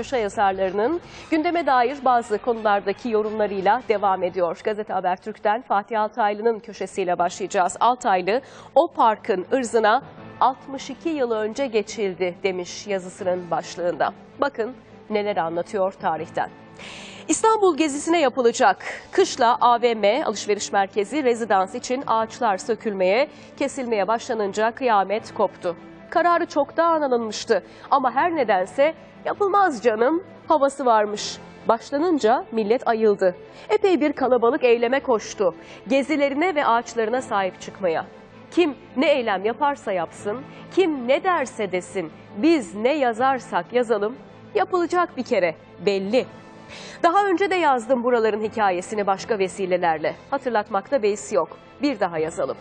köşe yazarlarının gündeme dair bazı konulardaki yorumlarıyla devam ediyor. Gazete Habertürk'ten Fatih Altaylı'nın köşesiyle başlayacağız. Altaylı o parkın ırzına 62 yıl önce geçildi demiş yazısının başlığında. Bakın neler anlatıyor tarihten. İstanbul gezisine yapılacak kışla AVM alışveriş merkezi rezidans için ağaçlar sökülmeye, kesilmeye başlanınca kıyamet koptu. Kararı çoktan alınmıştı ama her nedense yapılmaz canım havası varmış. Başlanınca millet ayıldı. Epey bir kalabalık eyleme koştu. Gezilerine ve ağaçlarına sahip çıkmaya. Kim ne eylem yaparsa yapsın, kim ne derse desin, biz ne yazarsak yazalım, yapılacak bir kere belli. Daha önce de yazdım buraların hikayesini başka vesilelerle. Hatırlatmakta beis yok. Bir daha yazalım.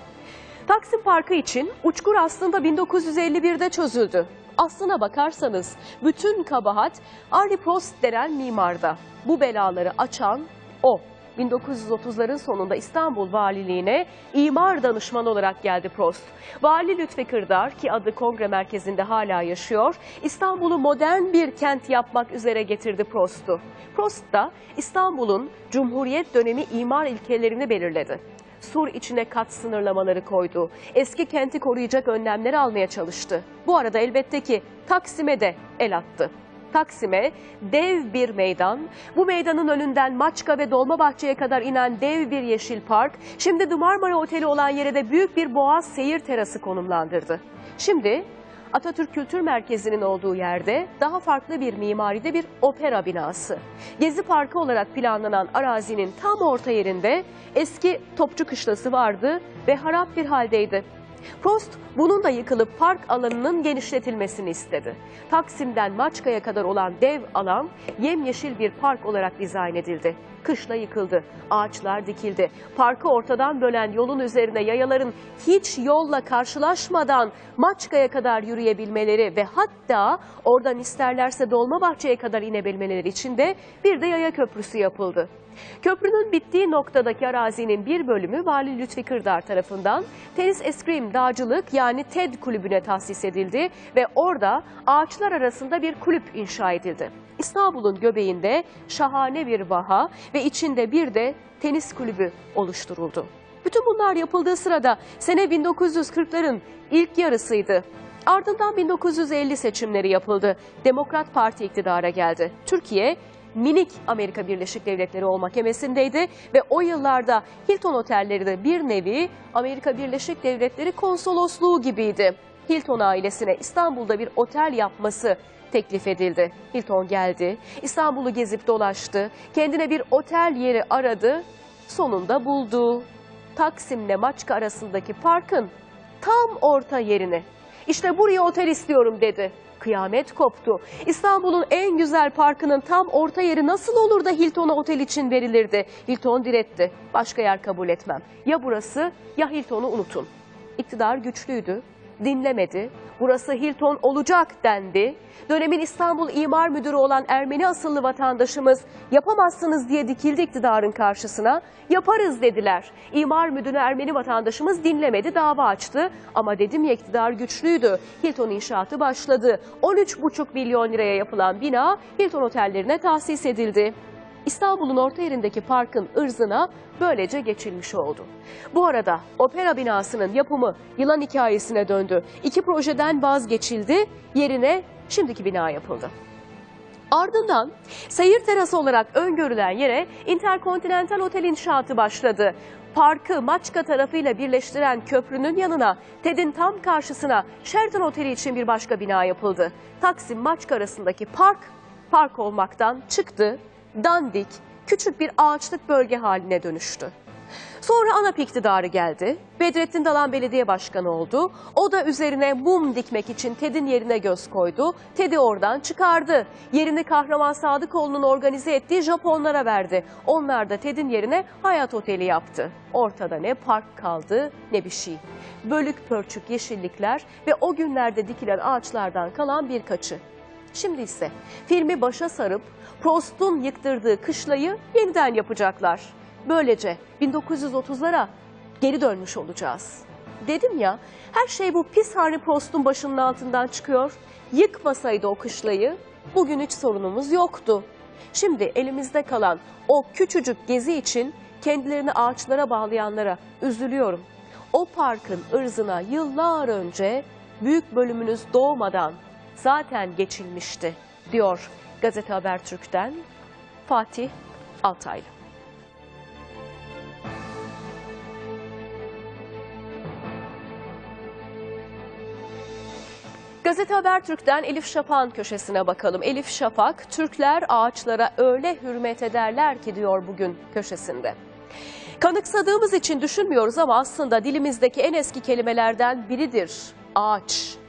Taksim Parkı için uçkur aslında 1951'de çözüldü. Aslına bakarsanız bütün kabahat Arlie Prost denen mimarda. Bu belaları açan o. 1930'ların sonunda İstanbul Valiliğine imar danışmanı olarak geldi Prost. Vali Lütfi Kırdar ki adı kongre merkezinde hala yaşıyor, İstanbul'u modern bir kent yapmak üzere getirdi Prost'u. Prost da İstanbul'un Cumhuriyet dönemi imar ilkelerini belirledi. Sur içine kat sınırlamaları koydu. Eski kenti koruyacak önlemler almaya çalıştı. Bu arada elbette ki Taksim'e de el attı. Taksim'e dev bir meydan, bu meydanın önünden Maçka ve Dolmabahçe'ye kadar inen dev bir yeşil park, şimdi The Marmara Oteli olan yere de büyük bir boğaz seyir terası konumlandırdı. Şimdi Atatürk Kültür Merkezi'nin olduğu yerde daha farklı bir mimaride bir opera binası. Gezi Parkı olarak planlanan arazinin tam orta yerinde eski Topçu Kışlası vardı ve harap bir haldeydi. Prost bunun da yıkılıp park alanının genişletilmesini istedi. Taksim'den Maçka'ya kadar olan dev alan yemyeşil bir park olarak dizayn edildi. Kışla yıkıldı, ağaçlar dikildi. Parkı ortadan bölen yolun üzerine yayaların hiç yolla karşılaşmadan Maçka'ya kadar yürüyebilmeleri ve hatta oradan isterlerse Dolmabahçe'ye kadar inebilmeleri için de bir de yaya köprüsü yapıldı. Köprünün bittiği noktadaki arazinin bir bölümü Vali Lütfi Kırdar tarafından tenis eskrim dağcılık yani TED kulübüne tahsis edildi ve orada ağaçlar arasında bir kulüp inşa edildi. İstanbul'un göbeğinde şahane bir vaha ve içinde bir de tenis kulübü oluşturuldu. Bütün bunlar yapıldığı sırada sene 1940'ların ilk yarısıydı. Ardından 1950 seçimleri yapıldı. Demokrat Parti iktidara geldi. Türkiye minik Amerika Birleşik Devletleri olmak hemesindeydi ve o yıllarda Hilton otelleri de bir nevi Amerika Birleşik Devletleri konsolosluğu gibiydi. Hilton ailesine İstanbul'da bir otel yapması teklif edildi. Hilton geldi, İstanbul'u gezip dolaştı, kendine bir otel yeri aradı, sonunda buldu. Taksim'le Maçka arasındaki parkın tam orta yerini. İşte buraya otel istiyorum dedi. Kıyamet koptu. İstanbul'un en güzel parkının tam orta yeri nasıl olur da Hilton'a otel için verilirdi? Hilton diretti. Başka yer kabul etmem. Ya burası ya Hilton'u unutun. İktidar güçlüydü, dinlemedi. Burası Hilton olacak dendi. Dönemin İstanbul İmar Müdürü olan Ermeni asıllı vatandaşımız yapamazsınız diye dikildi iktidarın karşısına. Yaparız dediler. İmar Müdürü Ermeni vatandaşımız dinlemedi, dava açtı. Ama dedim ya iktidar güçlüydü. Hilton inşaatı başladı. 13,5 milyon liraya yapılan bina Hilton otellerine tahsis edildi. İstanbul'un orta yerindeki parkın ırzına böylece geçilmiş oldu. Bu arada opera binasının yapımı yılan hikayesine döndü. İki projeden vazgeçildi, yerine şimdiki bina yapıldı. Ardından seyir terası olarak öngörülen yere Interkontinental Otel inşaatı başladı. Parkı Maçka tarafıyla birleştiren köprünün yanına TED'in tam karşısına Sheraton Oteli için bir başka bina yapıldı. Taksim Maçka arasındaki park park olmaktan çıktı, dandik, küçük bir ağaçlık bölge haline dönüştü. Sonra ANAP iktidarı geldi. Bedrettin Dalan belediye başkanı oldu. O da üzerine mum dikmek için TED'in yerine göz koydu. TED'i oradan çıkardı. Yerini Kahraman Sadıkoğlu'nun organize ettiği Japonlara verdi. Onlar da TED'in yerine Hayat Oteli yaptı. Ortada ne park kaldı ne bir şey. Bölük pörçük yeşillikler ve o günlerde dikilen ağaçlardan kalan birkaçı. Şimdi ise filmi başa sarıp Prost'un yıktırdığı kışlayı yeniden yapacaklar. Böylece 1930'lara geri dönmüş olacağız. Dedim ya her şey bu pis Harry Prost'un başının altından çıkıyor. Yıkmasaydı o kışlayı bugün hiç sorunumuz yoktu. Şimdi elimizde kalan o küçücük gezi için kendilerini ağaçlara bağlayanlara üzülüyorum. O parkın ırzına yıllar önce büyük bölümünüz doğmadan zaten geçilmişti diyor Gazete Habertürk'ten Fatih Altaylı. Gazete Habertürk'ten Elif Şafak'ın köşesine bakalım. Elif Şafak, Türkler ağaçlara öyle hürmet ederler ki diyor bugün köşesinde. Kanıksadığımız için düşünmüyoruz ama aslında dilimizdeki en eski kelimelerden biridir ağaç.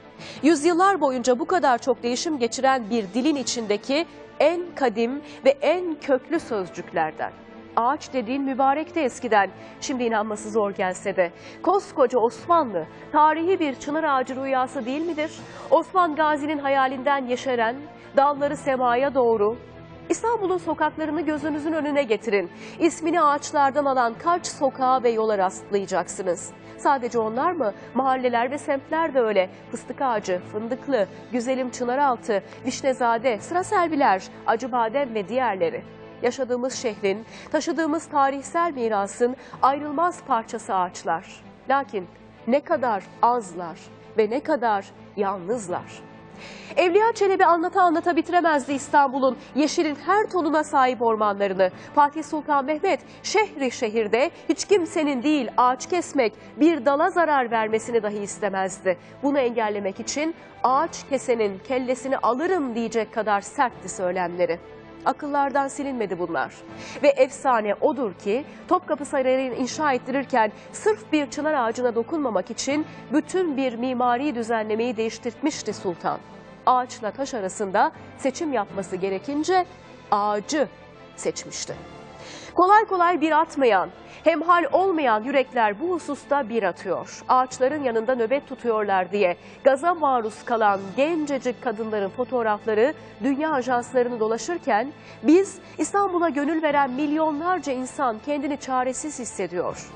Yüzyıllar boyunca bu kadar çok değişim geçiren bir dilin içindeki en kadim ve en köklü sözcüklerden. Ağaç dediğin mübarek de eskiden, şimdi inanması zor gelse de. Koskoca Osmanlı, tarihi bir çınar ağacı rüyası değil midir? Osman Gazi'nin hayalinden yeşeren, dalları semaya doğru, İstanbul'un sokaklarını gözünüzün önüne getirin. İsmini ağaçlardan alan kaç sokağa ve yola rastlayacaksınız. Sadece onlar mı? Mahalleler ve semtler de öyle. Fıstık ağacı, fındıklı, güzelim çınaraltı, vişnezade, sıra selviler, acıbadem ve diğerleri. Yaşadığımız şehrin, taşıdığımız tarihsel mirasın ayrılmaz parçası ağaçlar. Lakin ne kadar azlar ve ne kadar yalnızlar. Evliya Çelebi anlata anlata bitiremezdi İstanbul'un yeşilin her tonuna sahip ormanlarını. Fatih Sultan Mehmet şehri şehirde hiç kimsenin değil ağaç kesmek, bir dala zarar vermesini dahi istemezdi. Bunu engellemek için ağaç kesenin kellesini alırım diyecek kadar sertti söylemleri. Akıllardan silinmedi bunlar. Ve efsane odur ki Topkapı Sarayı'nı inşa ettirirken sırf bir çınar ağacına dokunmamak için bütün bir mimari düzenlemeyi değiştirmişti sultan. Ağaçla taş arasında seçim yapması gerekince ağacı seçmişti. Kolay kolay bir atmayan, hemhal olmayan yürekler bu hususta bir atıyor. Ağaçların yanında nöbet tutuyorlar diye gaza maruz kalan gencecik kadınların fotoğrafları dünya ajanslarını dolaşırken biz İstanbul'a gönül veren milyonlarca insan kendini çaresiz hissediyor.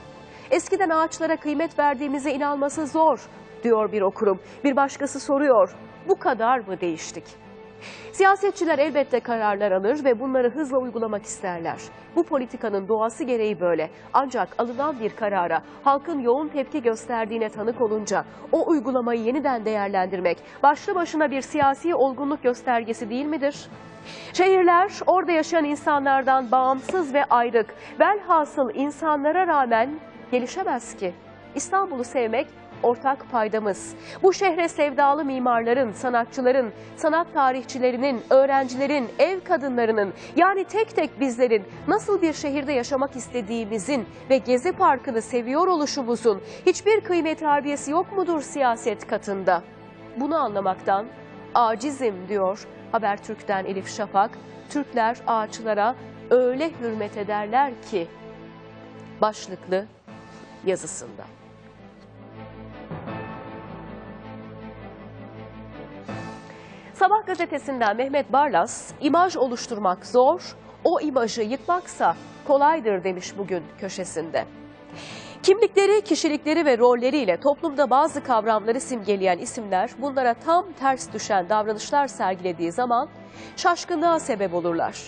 Eskiden ağaçlara kıymet verdiğimize inanması zor diyor bir okurum. Bir başkası soruyor. Bu kadar mı değiştik? Siyasetçiler elbette kararlar alır ve bunları hızla uygulamak isterler. Bu politikanın doğası gereği böyle. Ancak alınan bir karara halkın yoğun tepki gösterdiğine tanık olunca o uygulamayı yeniden değerlendirmek başlı başına bir siyasi olgunluk göstergesi değil midir? Şehirler orada yaşayan insanlardan bağımsız ve ayrık, velhasıl insanlara rağmen gelişemez ki. İstanbul'u sevmek ortak paydamız. Bu şehre sevdalı mimarların, sanatçıların, sanat tarihçilerinin, öğrencilerin, ev kadınlarının yani tek tek bizlerin nasıl bir şehirde yaşamak istediğimizin ve Gezi Parkı'nı seviyor oluşumuzun hiçbir kıymet harbiyesi yok mudur siyaset katında? Bunu anlamaktan acizim diyor Habertürk'ten Elif Şafak. Türkler ağaçlara öyle hürmet ederler ki başlıklı yazısında. Sabah gazetesinden Mehmet Barlas, imaj oluşturmak zor, o imajı yıkmaksa kolaydır demiş bugün köşesinde. Kimlikleri, kişilikleri ve rolleriyle toplumda bazı kavramları simgeleyen isimler bunlara tam ters düşen davranışlar sergilediği zaman şaşkınlığa sebep olurlar.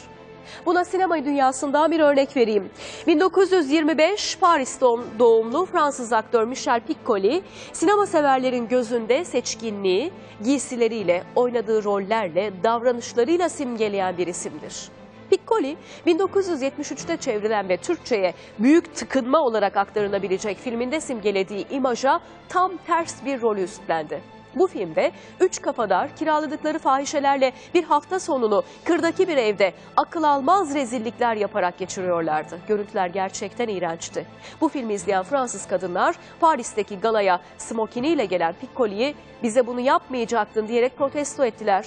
Buna sinema dünyasından bir örnek vereyim. 1925 Paris doğumlu Fransız aktör Michel Piccoli, sinema severlerin gözünde seçkinliği, giysileriyle, oynadığı rollerle, davranışlarıyla simgeleyen bir isimdir. Piccoli 1973'te çevrilen ve Türkçe'ye büyük tıkınma olarak aktarılabilecek filminde simgelediği imaja tam ters bir rolü üstlendi. Bu filmde üç kafadar kiraladıkları fahişelerle bir hafta sonunu kırdaki bir evde akıl almaz rezillikler yaparak geçiriyorlardı. Görüntüler gerçekten iğrençti. Bu filmi izleyen Fransız kadınlar Paris'teki galaya smokiniyle gelen Piccoli'yi bize bunu yapmayacaktın diyerek protesto ettiler.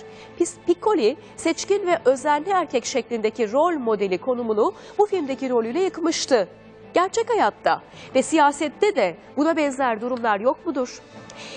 Piccoli seçkin ve özenli erkek şeklindeki rol modeli konumunu bu filmdeki rolüyle yıkmıştı. Gerçek hayatta ve siyasette de buna benzer durumlar yok mudur?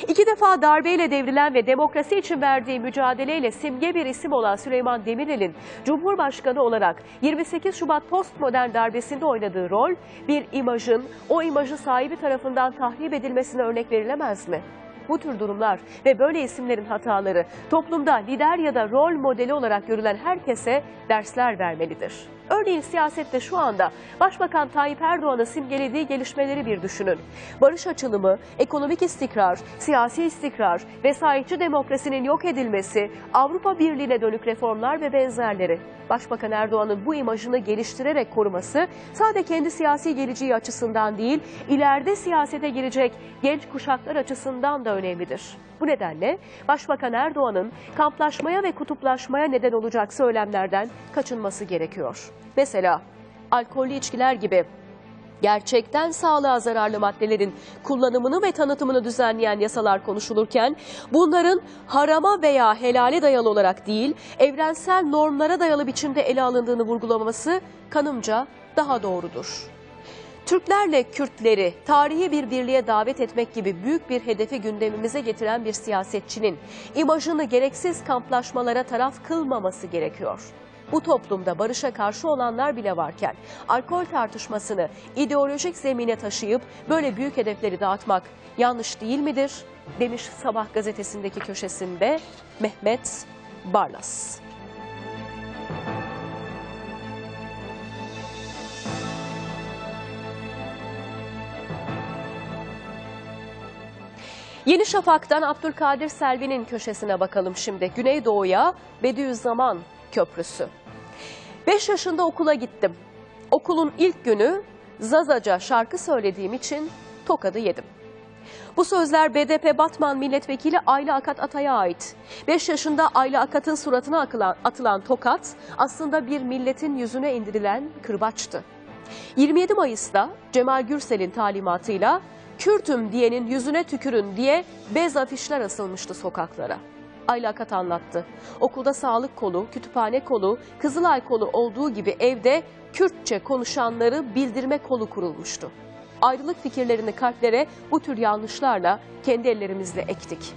İki defa darbeyle devrilen ve demokrasi için verdiği mücadeleyle simge bir isim olan Süleyman Demirel'in Cumhurbaşkanı olarak 28 Şubat postmodern darbesinde oynadığı rol bir imajın o imajı sahibi tarafından tahrip edilmesine örnek verilemez mi? Bu tür durumlar ve böyle isimlerin hataları toplumda lider ya da rol modeli olarak görülen herkese dersler vermelidir. Örneğin siyasette şu anda Başbakan Tayyip Erdoğan'ın simgelediği gelişmeleri bir düşünün. Barış açılımı, ekonomik istikrar, siyasi istikrar, vesayetçi demokrasinin yok edilmesi, Avrupa Birliği'ne dönük reformlar ve benzerleri. Başbakan Erdoğan'ın bu imajını geliştirerek koruması sadece kendi siyasi geleceği açısından değil, ileride siyasete girecek genç kuşaklar açısından da önemlidir. Bu nedenle Başbakan Erdoğan'ın kamplaşmaya ve kutuplaşmaya neden olacak söylemlerden kaçınması gerekiyor. Mesela alkollü içkiler gibi gerçekten sağlığa zararlı maddelerin kullanımını ve tanıtımını düzenleyen yasalar konuşulurken bunların harama veya helale dayalı olarak değil, evrensel normlara dayalı biçimde ele alındığını vurgulaması kanımca daha doğrudur. Türklerle Kürtleri tarihi bir birliğe davet etmek gibi büyük bir hedefi gündemimize getiren bir siyasetçinin imajını gereksiz kamplaşmalara taraf kılmaması gerekiyor. Bu toplumda barışa karşı olanlar bile varken alkol tartışmasını ideolojik zemine taşıyıp böyle büyük hedefleri dağıtmak yanlış değil midir? Demiş Sabah gazetesindeki köşesinde Mehmet Barlas. Yeni Şafak'tan Abdülkadir Selvi'nin köşesine bakalım şimdi. Güneydoğu'ya Bediüzzaman Köprüsü. 5 yaşında okula gittim. Okulun ilk günü Zazaca şarkı söylediğim için tokadı yedim. Bu sözler BDP Batman Milletvekili Ayla Akat Atay'a ait. 5 yaşında Ayla Akat'ın suratına atılan, atılan tokat aslında bir milletin yüzüne indirilen kırbaçtı. 27 Mayıs'ta Cemal Gürsel'in talimatıyla Kürtüm diyenin yüzüne tükürün diye bez afişler asılmıştı sokaklara. Ayla Akat anlattı. Okulda sağlık kolu, kütüphane kolu, Kızılay kolu olduğu gibi evde Kürtçe konuşanları bildirme kolu kurulmuştu. Ayrılık fikirlerini kalplere bu tür yanlışlarla kendi ellerimizle ektik.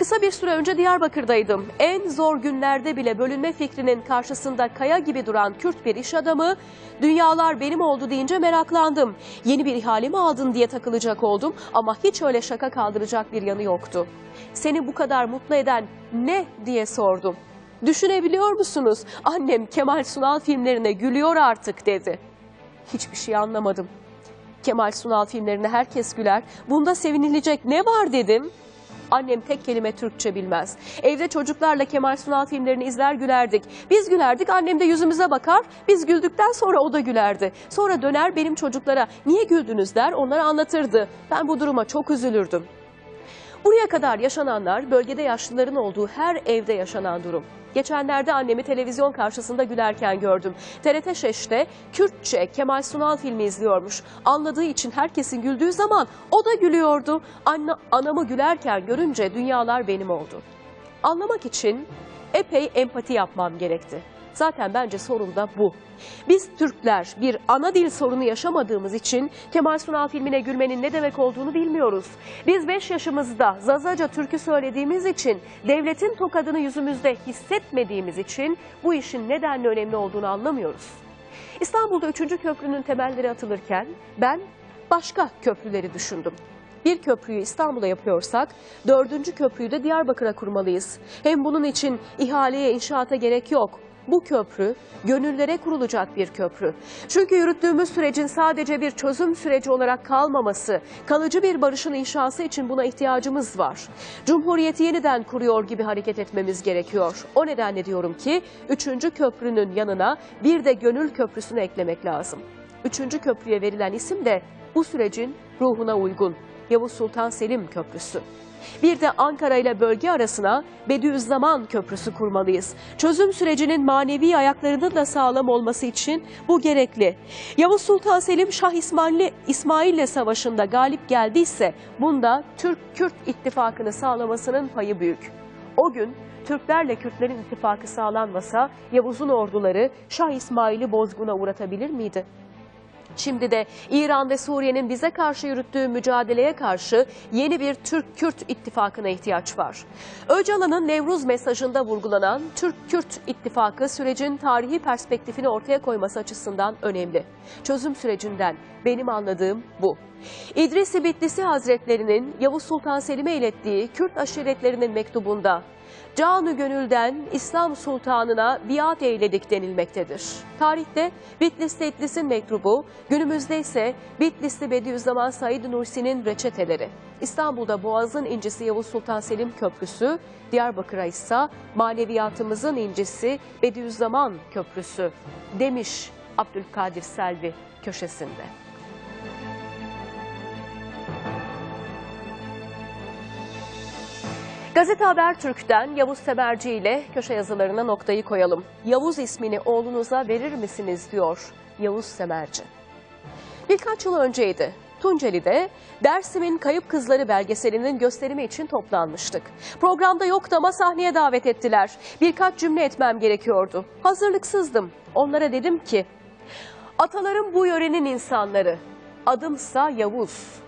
Kısa bir süre önce Diyarbakır'daydım. En zor günlerde bile bölünme fikrinin karşısında kaya gibi duran Kürt bir iş adamı, dünyalar benim oldu deyince meraklandım. Yeni bir ihale mi aldın diye takılacak oldum ama hiç öyle şaka kaldıracak bir yanı yoktu. Seni bu kadar mutlu eden ne diye sordum. Düşünebiliyor musunuz? Annem Kemal Sunal filmlerine gülüyor artık dedi. Hiçbir şey anlamadım. Kemal Sunal filmlerine herkes güler. Bunda sevinilecek ne var dedim. Annem tek kelime Türkçe bilmez. Evde çocuklarla Kemal Sunal filmlerini izler gülerdik. Biz gülerdik annem de yüzümüze bakar. Biz güldükten sonra o da gülerdi. Sonra döner benim çocuklara niye güldünüz der onlara anlatırdı. Ben bu duruma çok üzülürdüm. Buraya kadar yaşananlar bölgede yaşlıların olduğu her evde yaşanan durum. Geçenlerde annemi televizyon karşısında gülerken gördüm. TRT Şeş'te Kürtçe Kemal Sunal filmi izliyormuş. Anladığı için herkesin güldüğü zaman o da gülüyordu. Anne, anamı gülerken görünce dünyalar benim oldu. Anlamak için epey empati yapmam gerekti. Zaten bence sorun da bu. Biz Türkler bir ana dil sorunu yaşamadığımız için Kemal Sunal filmine gülmenin ne demek olduğunu bilmiyoruz. Biz 5 yaşımızda Zazaca türkü söylediğimiz için, devletin tokadını yüzümüzde hissetmediğimiz için bu işin nedenle önemli olduğunu anlamıyoruz. İstanbul'da 3. köprünün temelleri atılırken ben başka köprüleri düşündüm. Bir köprüyü İstanbul'a yapıyorsak dördüncü köprüyü de Diyarbakır'a kurmalıyız. Hem bunun için ihaleye, inşaata gerek yok. Bu köprü gönüllere kurulacak bir köprü. Çünkü yürüttüğümüz sürecin sadece bir çözüm süreci olarak kalmaması, kalıcı bir barışın inşası için buna ihtiyacımız var. Cumhuriyeti yeniden kuruyor gibi hareket etmemiz gerekiyor. O nedenle diyorum ki üçüncü köprünün yanına bir de gönül köprüsünü eklemek lazım. Üçüncü köprüye verilen isim de bu sürecin ruhuna uygun. Yavuz Sultan Selim Köprüsü. Bir de Ankara ile bölge arasına Bediüzzaman Köprüsü kurmalıyız. Çözüm sürecinin manevi ayaklarının da sağlam olması için bu gerekli. Yavuz Sultan Selim Şah İsmail İsmail'le savaşında galip geldiyse bunda Türk-Kürt ittifakını sağlamasının payı büyük. O gün Türklerle Kürtlerin ittifakı sağlanmasa Yavuz'un orduları Şah İsmail'i bozguna uğratabilir miydi? Şimdi de İran ve Suriye'nin bize karşı yürüttüğü mücadeleye karşı yeni bir Türk-Kürt ittifakına ihtiyaç var. Öcalan'ın Nevruz mesajında vurgulanan Türk-Kürt ittifakı sürecin tarihi perspektifini ortaya koyması açısından önemli. Çözüm sürecinden benim anladığım bu. İdris-i Bitlisi Hazretlerinin Yavuz Sultan Selim'e ilettiği Kürt aşiretlerinin mektubunda Canı gönülden İslam Sultanına biat eyledik denilmektedir. Tarihte Bitlisli İtlis'in mektubu, günümüzde ise Bitlisli Bediüzzaman Said Nursi'nin reçeteleri. İstanbul'da Boğaz'ın incisi Yavuz Sultan Selim Köprüsü, Diyarbakır'a ise maneviyatımızın incisi Bediüzzaman Köprüsü demiş Abdülkadir Selvi köşesinde. Gazete Habertürk'ten Yavuz Semerci ile köşe yazılarına noktayı koyalım. Yavuz ismini oğlunuza verir misiniz diyor Yavuz Semerci. Birkaç yıl önceydi. Tunceli'de Dersim'in Kayıp Kızları belgeselinin gösterimi için toplanmıştık. Programda yoktu ama sahneye davet ettiler. Birkaç cümle etmem gerekiyordu. Hazırlıksızdım. Onlara dedim ki, atalarım bu yörenin insanları, adımsa Yavuz.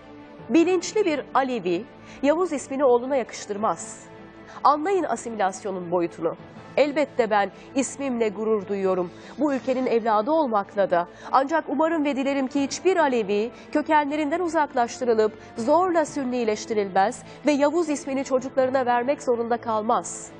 Bilinçli bir Alevi, Yavuz ismini oğluna yakıştırmaz. Anlayın asimilasyonun boyutunu. Elbette ben ismimle gurur duyuyorum. Bu ülkenin evladı olmakla da. Ancak umarım ve dilerim ki hiçbir Alevi kökenlerinden uzaklaştırılıp zorla sünnileştirilmez ve Yavuz ismini çocuklarına vermek zorunda kalmaz.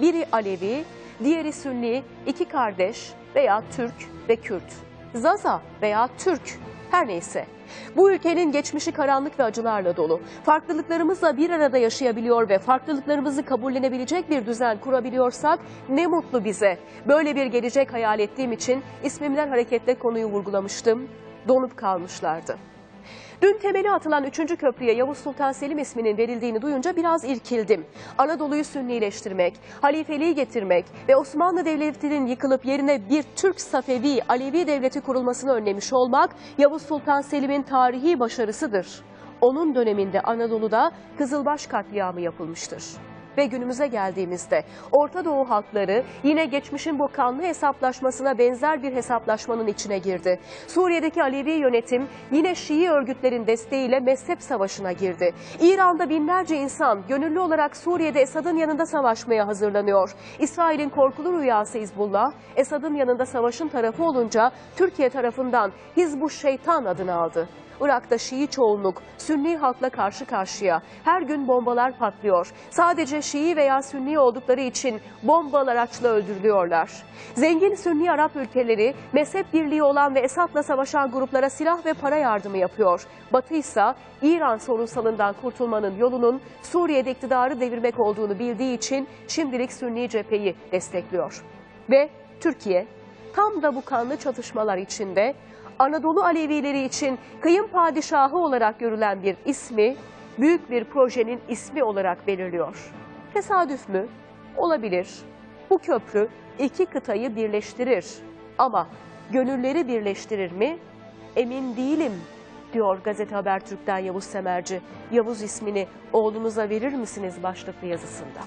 Biri Alevi, diğeri Sünni, iki kardeş veya Türk ve Kürt. Zaza veya Türk her neyse. Bu ülkenin geçmişi karanlık ve acılarla dolu. Farklılıklarımızla bir arada yaşayabiliyor ve farklılıklarımızı kabullenebilecek bir düzen kurabiliyorsak ne mutlu bize. Böyle bir gelecek hayal ettiğim için ismimden hareketle konuyu vurgulamıştım. Donup kalmışlardı. Dün temeli atılan 3. köprüye Yavuz Sultan Selim isminin verildiğini duyunca biraz irkildim. Anadolu'yu sünnileştirmek, halifeliği getirmek ve Osmanlı Devleti'nin yıkılıp yerine bir Türk Safevi, Alevi devleti kurulmasını önlemiş olmak Yavuz Sultan Selim'in tarihi başarısıdır. Onun döneminde Anadolu'da Kızılbaş katliamı yapılmıştır ve günümüze geldiğimizde Orta Doğu halkları yine geçmişin bu kanlı hesaplaşmasına benzer bir hesaplaşmanın içine girdi. Suriye'deki Alevi yönetim yine Şii örgütlerin desteğiyle mezhep savaşına girdi. İran'da binlerce insan gönüllü olarak Suriye'de Esad'ın yanında savaşmaya hazırlanıyor. İsrail'in korkulu rüyası Hizbullah, Esad'ın yanında savaşın tarafı olunca Türkiye tarafından Hizbu Şeytan adını aldı. Irak'ta Şii çoğunluk Sünni halkla karşı karşıya. Her gün bombalar patlıyor. Sadece Şii veya Sünni oldukları için bombalar araçla öldürülüyorlar. Zengin Sünni Arap ülkeleri mezhep birliği olan ve Esad'la savaşan gruplara silah ve para yardımı yapıyor. Batı ise İran sorunsalından kurtulmanın yolunun Suriye'de iktidarı devirmek olduğunu bildiği için şimdilik Sünni cepheyi destekliyor. Ve Türkiye tam da bu kanlı çatışmalar içinde Anadolu Alevileri için kıyım padişahı olarak görülen bir ismi büyük bir projenin ismi olarak belirliyor. Tesadüf mü? Olabilir. Bu köprü iki kıtayı birleştirir. Ama gönülleri birleştirir mi? Emin değilim diyor Gazete Habertürk'ten Yavuz Semerci. Yavuz ismini oğlunuza verir misiniz başlıklı yazısında.